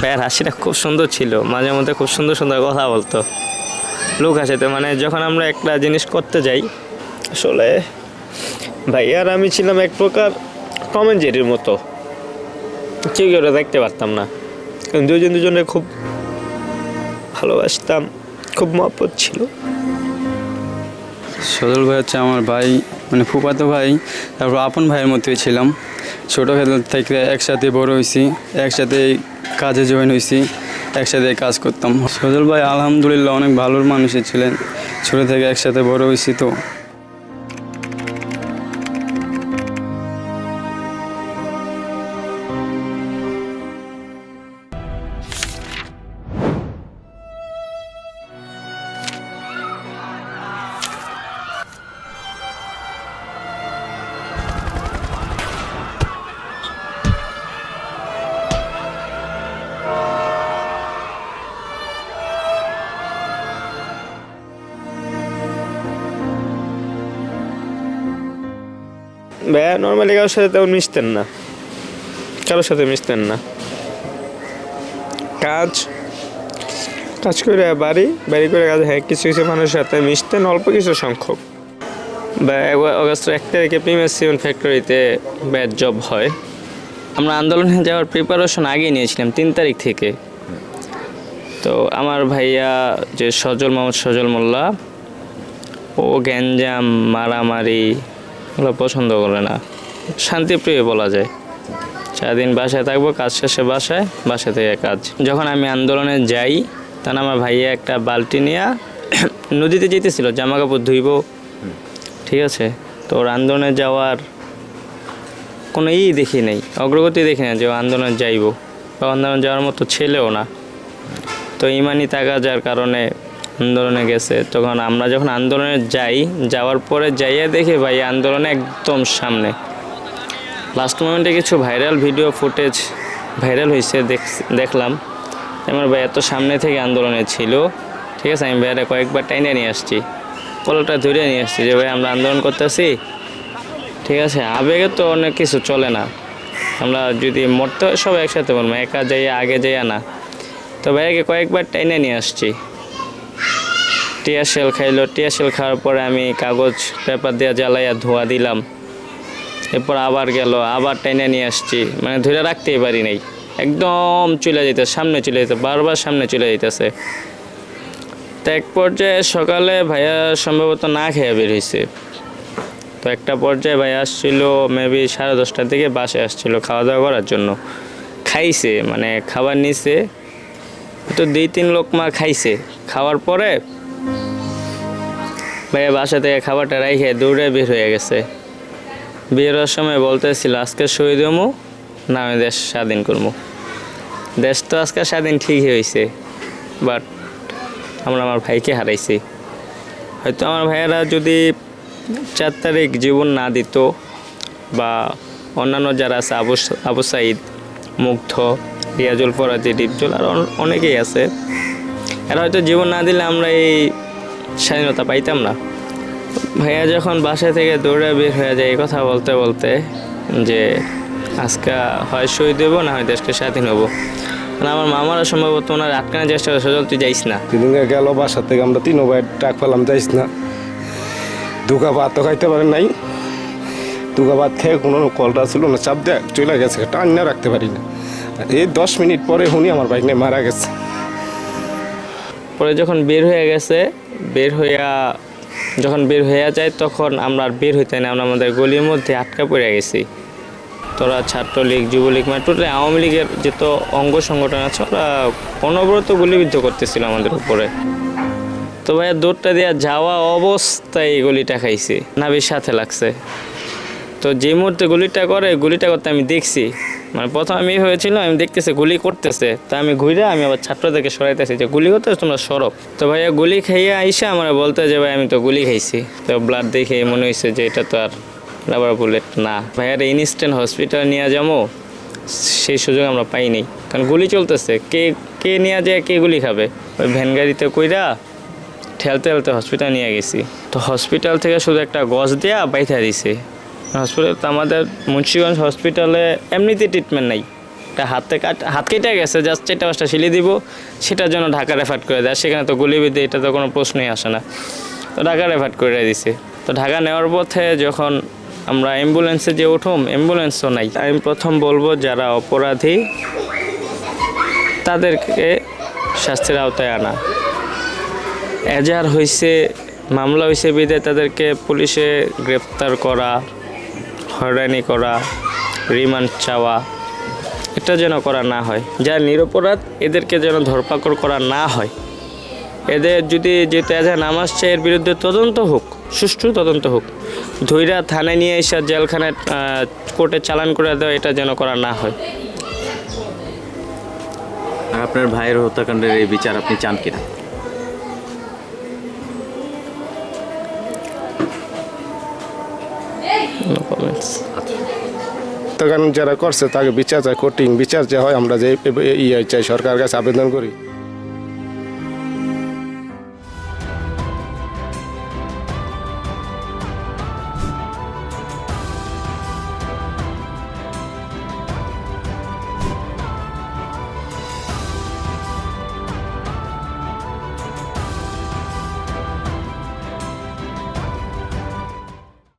ভাইয়ের হাসিটা খুব সুন্দর ছিল। মাঝে মধ্যে খুব সুন্দর সুন্দর কথা বলতো। লোক হাসিতে মানে যখন আমরা একটা জিনিস করতে যাই, আসলে ভাইয়ার আমি ছিলাম এক প্রকার কমেন্ট জেরির মতো। কেউ কেউ দেখতে পারতাম না। দুজন দুজনে খুব ভালোবাসতাম, খুব মহব্বত ছিল। সদল ভাই হচ্ছে আমার ভাই মানে ফুপাতো ভাই, তারপর আপন ভাইয়ের মতোই ছিলাম। ছোটো থেকে একসাথে বড় হয়েছি একসাথে কাজে জয়েন হয়েছি একসাথে কাজ করতাম। সজল ভাই আলহামদুলিল্লাহ অনেক ভালোর মানুষই ছিলেন। ছোটো থেকে একসাথে বড় হয়েছি তো। ভাইয়া নর্মালি কারোর সাথে তেমন মিশতেন না। কারোর সাথে মিশতেন না। কাজ কাজ করে বাড়ি বাড়ি করে কাজ হ্যাঁ কিছু কিছু মানুষের সাথে মিশতেন, অল্প কিছু সংখ্যক। বা অগস্ট এক তারিখে প্রিমিয়ার সিমেন্ট ফ্যাক্টরিতে ব্যাড জব হয়। আমরা আন্দোলনে যাওয়ার প্রিপারেশন আগে নিয়েছিলাম, তিন তারিখ থেকে। তো আমার ভাইয়া যে সজল মোহাম্মদ সজল মোল্লা, ও গ্যাঞ্জাম, মারামারি এগুলো পছন্দ করে না। শান্তিপ্রিয় বলা যায়। সারাদিন বাসায় থাকব, কাজ শেষে বাসায়, বাসা থেকে কাজ। যখন আমি আন্দোলনে যাই, তখন আমার ভাইয়া একটা বালতি নিয়ে নদীতে যেতেছিল জামা কাপড় ধুইব। ঠিক আছে? তো ওর আন্দোলনে যাওয়ার কোনো ই দেখি নেই, অগ্রগতি দেখি না যে আন্দোলনে যাইব। বা আন্দোলনে যাওয়ার মতো ছেলেও না। তো ইমানি তাকা যার কারণে আন্দোলনে গেছে। তখন আমরা যখন আন্দোলনে যাই, যাওয়ার পরে যাইয়া দেখি ভাই আন্দোলনে একদম সামনে। লাস্ট মোমেন্টে কিছু ভাইরাল ভিডিও ফুটেজ ভাইরাল হয়েছে দেখ- দেখলাম। আমার ভাই, এত সামনে থেকে আন্দোলনে ছিল। ঠিক আছে, আমি ভাইয়ারে কয়েকবার টাইনে নিয়ে আসছি। কলটা ধরে নিয়ে আসছি যে, ভাই, আমরা আন্দোলন করতেছি। ঠিক আছে, আবেগে তো অনেক কিছু চলে না। আমরা যদি মরতে হয় সব একসাথে বলব একা যাইয়া আগে যাইয়া না। তো ভাইয়াকে কয়েকবার টাইনে নিয়ে আসছি। টিয়া শেল খাইলো। টিয়া শেল খাওয়ার পরে আমি কাগজ, পেপার দিয়ে জ্বালাইয়া ধোয়া দিলাম। এরপর আবার গেল, আবার টেনে নিয়ে আসছি। মানে ধরে রাখতেই পারি নাই। একদম চলে যেতে সামনে চলে যেতে বারবার সামনে চলে যেতেছে তো এক পর্যায়ে সকালে ভাইয়া সম্ভবত না খেয়ে বের হয়েছে তো একটা পর্যায়ে ভাইয়া আসছিল মেবি সাড়ে দশটার দিকে বাসে আসছিল খাওয়া দাওয়া করার জন্য। খাইছে মানে খাবার নিছে। তো দুই তিন লোকমা খাইছে। খাওয়ার পরে ভাইয়া বাসা থেকে খাবারটা রাইখে দৌড়ে বের হয়ে গেছে। বের হওয়ার সময় বলতেছিল, আজকে শহীদ হমু, না আমি দেশ স্বাধীন করব দেশ তো আজকে স্বাধীন ঠিকই হয়েছে বাট আমরা আমার ভাইকে হারাইছি। হয়তো আমার ভাইয়েরা যদি চার তারিখ জীবন না দিত বা অন্যান্য যারা আছে, আবু আবু সাইদ, মুগ্ধ, রিয়াজুল ফরাজি ডিপজুল, আর অনেকেই আছে, এরা হয়তো জীবন না দিলে আমরা এই স্বাধীনতা পাইতাম না। ভাইয়া যখন বাসা থেকে দৌড়ে বের হয়ে যায় এই কথা বলতে বলতে যে, আজকে হয় শহীদ হব না হয় দেশকে স্বাধীন হব মানে আমার মামারা সম্ভবত ওনার আটকানোর চেষ্টা করে, সজল, তুই যাইস না। সেদিনকে গেল বাসা থেকে, আমরা তিন ভাই টাক পেলাম, যাইস না। দুগা ভাত তো খাইতে পারেন নাই। দুগা ভাত খেয়ে কোনো কলটা ছিল না, চাপ দেয় চলে গেছে টান না রাখতে পারি না। এই দশ মিনিট পরে শুনি আমার বাইক নিয়ে মারা গেছে। পরে যখন বের হয়ে গেছে, বের হইয়া যখন বের হইয়া যায়, তখন আমরা আর বের হইতে না আমরা আমাদের গলির মধ্যে আটকা পড়ে গেছি। তোরা ছাত্রলীগ, যুবলীগ মানে টোটালি আওয়ামী লীগের যে তো অঙ্গ সংগঠন আছে, ওরা অনবরত গুলিবিদ্ধ করতেছিল আমাদের উপরে। তো ভাইয়া, দৌড়টা দেওয়া যাওয়া অবস্থায় গুলিটা খাইছে। নাবির সাথে লাগছে। তো যে মুহূর্তে গুলিটা করে, গুলিটা করতে আমি দেখছি। মানে প্রথম আমি হয়েছিল আমি দেখতেছি গুলি করতেছে। তা আমি ঘুরে আমি আবার ছাত্রদেরকে সরাইতেছি যে, গুলি করতেছে, তোমরা সরব তো ভাইয়া গুলি খাইয়ে আইসা আমার বলতে যে, ভাই, আমি তো গুলি খাইছি। তো ব্লাড দেখে মনে হয়েছে যে, এটা তো আর রাবার বুলেট না। ভাইয়ার ইনস্ট্যান্ট হসপিটাল নিয়ে যাব, সেই সুযোগ আমরা পাইনি কারণ গুলি চলতেছে, কে কে নিয়ে যায়, কে গুলি খাবে? ওই ভ্যান গাড়িতে কইরা ঠেলতে ঠেলতে হসপিটাল নিয়ে গেছি। তো হসপিটাল থেকে শুধু একটা গছ দেয়া বাইথা দিছে। হসপিটাল তো আমাদের মুন্সিগঞ্জ হসপিটালে এমনিতে ট্রিটমেন্ট নাই। একটা হাতে কাট হাত কেটে গেছে জাস্ট চারটা পাঁচটা সিলি দিব, সেটার জন্য ঢাকা রেফার করে দেয়। সেখানে তো গুলিবিদ্যে এটা তো কোনো প্রশ্নই আসে না। তো ঢাকা রেফার করে দিছে। তো ঢাকা নেওয়ার পথে যখন আমরা অ্যাম্বুলেন্সে যে উঠুম অ্যাম্বুলেন্সও নাই। আমি প্রথম বলব, যারা অপরাধী, তাদেরকে শাস্তির আওতায় আনা। এজার হয়েছে মামলা হয়েছে বিদে তাদেরকে পুলিশে গ্রেপ্তার করা। হয়রানি করা, রিমান্ড চাওয়া, এটা যেন করা না হয়। যারা নিরপরাধ, এদেরকে যেন ধরপাকড় করা না হয়। এদের যদি যেহেতু এজাহার নাম আসছে এর বিরুদ্ধে তদন্ত হোক, সুষ্ঠু তদন্ত হোক। ধৈরা থানায় নিয়ে এসে জেলখানায় কোর্টে চালান করে দেওয়া, এটা যেন করা না হয়। আপনার ভাইয়ের হত্যাকাণ্ডের এই বিচার আপনি চান কিনা? Comments. তখন যারা করছে তাকে বিচার চাই কঠিন বিচার যে হয়, আমরা যে ইয়ে চাই সরকার কাছে আবেদন করি